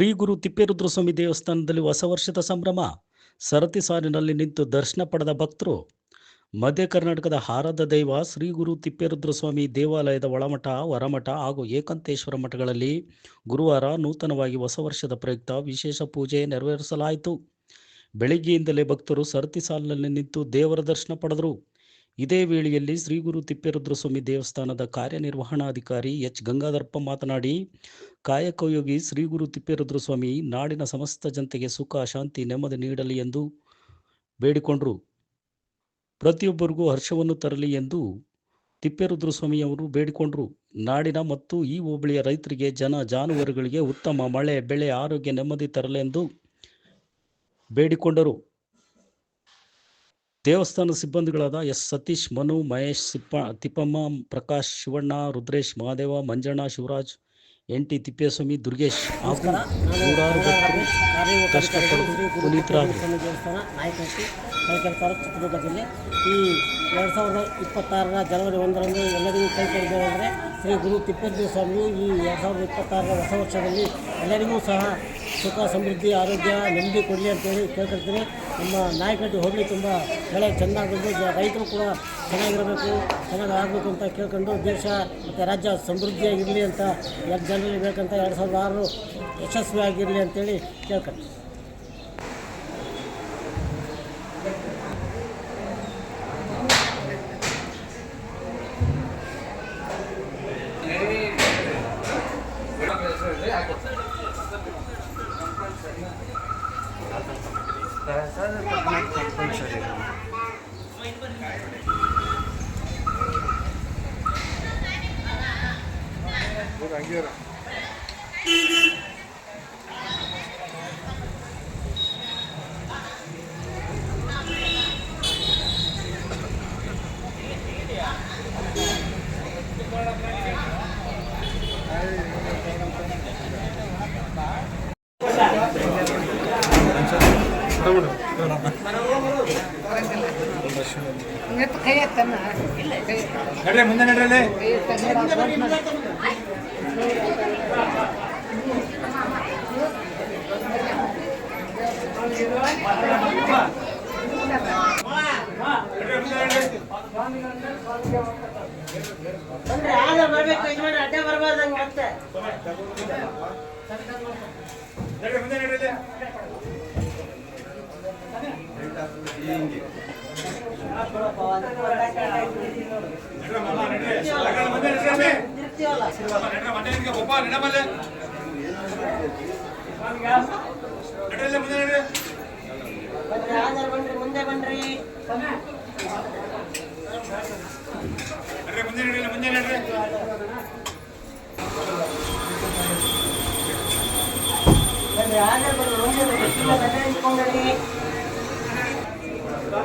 ಶ್ರೀ ಗುರು ತಿಪ್ಪೇರುದ್ರಸ್ವಾಮಿ ದೇವಸ್ಥಾನದಲ್ಲಿ ಹೊಸ ವರ್ಷದ ಸಂಭ್ರಮ. ಸರತಿ ಸಾಲಿನಲ್ಲಿ ನಿಂತು ದರ್ಶನ ಪಡೆದ ಭಕ್ತರು, ಮಧ್ಯ ಕರ್ನಾಟಕದ ಹಾರದ ದೈವ ಶ್ರೀ ಗುರು ತಿಪ್ಪೇರುದ್ರಸ್ವಾಮಿ ದೇವಾಲಯದ ಒಳಮಠ, ಹೊರಮಠ ಹಾಗೂ ಏಕಂತೇಶ್ವರ ಮಠಗಳಲ್ಲಿ ಗುರುವಾರ ನೂತನವಾಗಿ ಹೊಸ ವರ್ಷದ ಪ್ರಯುಕ್ತ ವಿಶೇಷ ಪೂಜೆ ನೆರವೇರಿಸಲಾಯಿತು. ಬೆಳಿಗ್ಗೆಯಿಂದಲೇ ಭಕ್ತರು ಸರತಿ ಸಾಲಿನಲ್ಲಿ ನಿಂತು ದೇವರ ದರ್ಶನ ಪಡೆದರು. ಇದೇ ವೇಳೆಯಲ್ಲಿ ಶ್ರೀ ಗುರು ತಿಪ್ಪೇರುದ್ರಸ್ವಾಮಿ ದೇವಸ್ಥಾನದ ಕಾರ್ಯನಿರ್ವಹಣಾಧಿಕಾರಿ ಎಚ್ ಗಂಗಾಧರಪ್ಪ ಮಾತನಾಡಿ ಕಾಯಕಯೋಗಿ ಶ್ರೀ ಗುರು ತಿಪ್ಪೇರುದ್ರಸ್ವಾಮಿ ನಾಡಿನ ಸಮಸ್ತ ಜನತೆಗೆ ಸುಖ, ಶಾಂತಿ, ನೆಮ್ಮದಿ ನೀಡಲಿ ಎಂದು ಬೇಡಿಕೊಂಡರು. ಪ್ರತಿಯೊಬ್ಬರಿಗೂ ಹರ್ಷವನ್ನು ತರಲಿ ಎಂದು ತಿಪ್ಪೇರುದ್ರಸ್ವಾಮಿಯವರು ಬೇಡಿಕೊಂಡರು. ನಾಡಿನ ಮತ್ತು ಈ ಹೋಬಳಿಯ ರೈತರಿಗೆ ಜನ ಜಾನುವಾರುಗಳಿಗೆ ಉತ್ತಮ ಮಳೆ, ಬೆಳೆ, ಆರೋಗ್ಯ, ನೆಮ್ಮದಿ ತರಲೆಂದು ಬೇಡಿಕೊಂಡರು. ದೇವಸ್ಥಾನ ಸಿಬ್ಬಂದಿಗಳಾದ S Satish, Manu, Mahesh Sippa Thippamma, Prakash, Shivanna, Rudresh, Mahadeva, Manjanna, Shivaraj, N T Thippeswamy, Durgesh ಹಾಗೂ ನೂರಾರು ಭಕ್ತರು ಕಷ್ಟ ಪಡೆದು ಪುನೀತರಾದರು. ದೇವಸ್ಥಾನ ನಾಯಕನಹಟ್ಟಿ ಕೈಕೆರೆ ತಾಲೂಕು ಚಿತ್ರದುರ್ಗ ಜಿಲ್ಲೆ ಈ ಎರಡು ಸಾವಿರದ ಇಪ್ಪತ್ತಾರರ ಜನವರಿ ಒಂದರಂದು ಎಲ್ಲರಿಗೂ ಕೈ ಅಂದರೆ ಶ್ರೀ ಗುರು ತಿಪ್ಪೇಂದ್ರ ಸ್ವಾಮಿಯು ಈ ಎರಡು ಸಾವಿರದ ಇಪ್ಪತ್ತಾರರ ಹೊಸ ವರ್ಷದಲ್ಲಿ ಎಲ್ಲರಿಗೂ ಸಹ ಸುಖ, ಸಮೃದ್ಧಿ, ಆರೋಗ್ಯ, ನೆಮ್ಮದಿ ಕೊಡಲಿ ಅಂತೇಳಿ ಕೇಳ್ಕೊಳ್ತೀನಿ. ನಮ್ಮ ನಾಯಕನಹಟ್ಟಿ ಹೋಗಲಿ ತುಂಬ ಬೆಳೆ ಚೆನ್ನಾಗಿ ಬಂದು ರೈತರು ಕೂಡ ಚೆನ್ನಾಗಿರಬೇಕು, ಚೆನ್ನಾಗಿ ಆಗಬೇಕು ಅಂತ ಕೇಳ್ಕೊಂಡು ದೇಶ ಮತ್ತು ರಾಜ್ಯ ಸಮೃದ್ಧಿಯಾಗಿರಲಿ ಅಂತ ಎರಡು ಜನರಿಗೆ ಬೇಕಂತ ಎರಡು ಸಾವಿರದ ಆರು ಯಶಸ್ವಿಯಾಗಿರಲಿ ಅಂತೇಳಿ ಕೇಳ್ಕೊಂಡು ಕೈ ಎತ್ತನ್ನ ಕೈ ನಡ್ರಿ ಮುಂದೆ ನಡ್ರಿ ನಡ್ರಿ ಮುಂದೆ ನಡ್ರಿ ನಡ್ರಿ ಮುಂದೆ ನಡ್ರಿ ನಡ್ರಿ ಮಂಡೆ ನಿಂತ್ಕೊ ಪಪ್ಪ ನಡಮಲ್ಲೆ ನಡ್ರಿ ಮುಂದೆ ನಡ್ರಿ ಮುಂದೆ ಬನ್ರಿ ನಡ್ರಿ ಮುಂದೆ ನಡ್ರಿ ಮುಂದೆ ನಡ್ರಿ ಬನ್ರಿ ಆಧಾರ್ ಬರ್ರಿ ಮುಂದೆ ಬರ್ರಿ